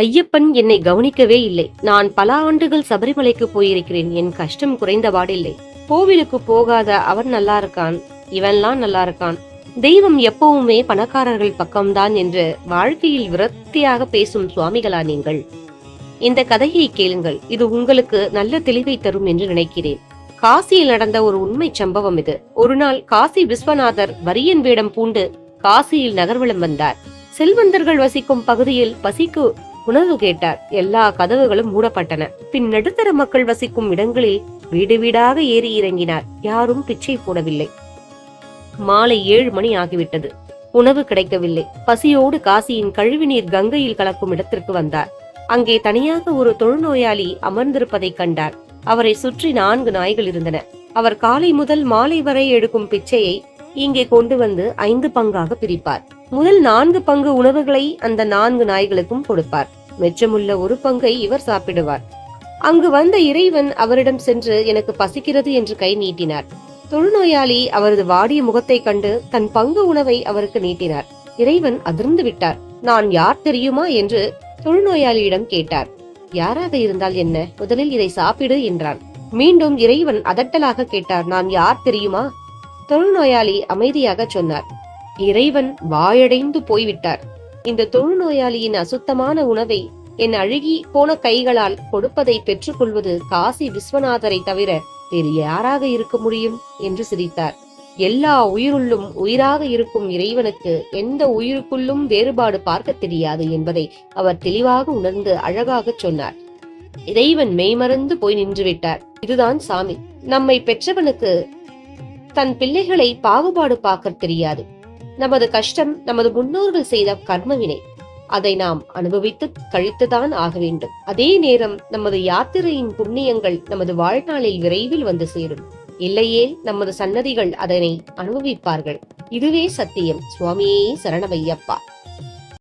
ஐயப்பன் என்னை கவனிக்கவே இல்லை. நான் பல ஆண்டுகள் சபரிமலைக்கு போயிருக்கிறேன். என் கஷ்டம் குறைந்தபாடில்லை கோவிலுக்கு போகாத அவன் நல்லா இருக்கான். இவன்லாம் நல்லா இருக்கான். தெய்வம் எப்பவுமே பணக்காரர்கள் பக்கம்தான் என்று வாழ்க்கையில் விரக்தியாக பேசும் சுவாமிகளா நீங்கள்? இந்த கதையை கேளுங்கள். இது உங்களுக்கு நல்ல தெளிவை தரும் என்று நினைக்கிறேன். காசியில் நடந்த ஒரு உண்மை சம்பவம் இது. ஒரு நாள் காசி விஸ்வநாதர் வரியன் வேடம் பூண்டு காசியில் நகர்வலம் வந்தார். செல்வந்தர்கள் வசிக்கும் பகுதியில் பசிக்கு உணவு கேட்டார். எல்லா கதவுகளும் மூடப்பட்டன. பின் நடுத்தர மக்கள் வசிக்கும் இடங்களில் வீடு வீடாக ஏறி இறங்கினார். யாரும் பிச்சை போடவில்லை. மாலை ஏழு மணி ஆகிவிட்டது. உணவு கிடைக்கவில்லை. பசியோடு காசியின் கழிவுநீர் கங்கையில் கலக்கும் இடத்திற்கு வந்தார். அங்கே தனியாக ஒரு தொழுநோயாளி அமர்ந்திருப்பதைக் கண்டார். அவரை சுற்றி நான்கு நாய்கள் இருந்தன. அவர் காலை முதல் மாலை வரை எடுக்கும் பிச்சையை இங்கே கொண்டு வந்து ஐந்து பங்காக பிரிப்பார். முதல் நான்கு பங்கு உணவுகளை அந்த நான்கு நாய்களுக்கும் கொடுப்பார். மிச்சமுள்ள ஒரு பங்கை இவர் சாப்பிடுவார். அங்கு வந்த இறைவன் அவரிடம் சென்று எனக்கு பசிக்கிறது என்று கை நீட்டினார். தொழுநோயாளி அவரது வாடிய முகத்தை கண்டு தன் பங்கு உணவை அவருக்கு நீட்டினார். இறைவன் அதிர்ந்து விட்டார். நான் யார் தெரியுமா என்று தொழுநோயாளியிடம் கேட்டார். யாராக இருந்தால் என்ன? முதலில் இதை சாப்பிடு என்றான். மீண்டும் இறைவன் அதட்டலாக கேட்டார். நான் யார் தெரியுமா? தொழுநோயாளி அமைதியாக சொன்னார். இறைவன் வாயடைந்து போய்விட்டார். இந்த தொழுநோயாளியின் அசுத்தமான உணவை என் அழுகி போன கைகளால் கொடுப்பதை பெற்றுக்கொள்வது காசி விஸ்வநாதரை தவிர வேறு யாராக இருக்க முடியும்? என்று சிரித்தார். எல்லா உயிருள்ளும் உயிராக இருக்கும் இறைவனுக்கு எந்த உயிருக்குள்ளும் வேறுபாடு பார்க்க தெரியாது என்பதை அவர் தெளிவாக உணர்ந்து அழகாக சொன்னார். இறைவன் மெய்மறந்து போய் நின்றுவிட்டார் இதுதான் சாமி. நம்மை பெற்றவனுக்கு தன் பிள்ளைகளை பாகுபாடு பார்க்க தெரியாது. நமது கஷ்டம் நமது முன்னோர்கள் செய்த கர்மவினை. அதை நாம் அனுபவித்து கழித்துதான் ஆக வேண்டும். அதே நேரம் நமது யாத்திரையின் புண்ணியங்கள் நமது வாழ்நாளில் விரைவில் வந்து சேரும். இல்லையே நமது சன்னதிகள் அதனை அனுபவிப்பார்கள். இதுவே சத்தியம். சுவாமியே சரணமையப்பா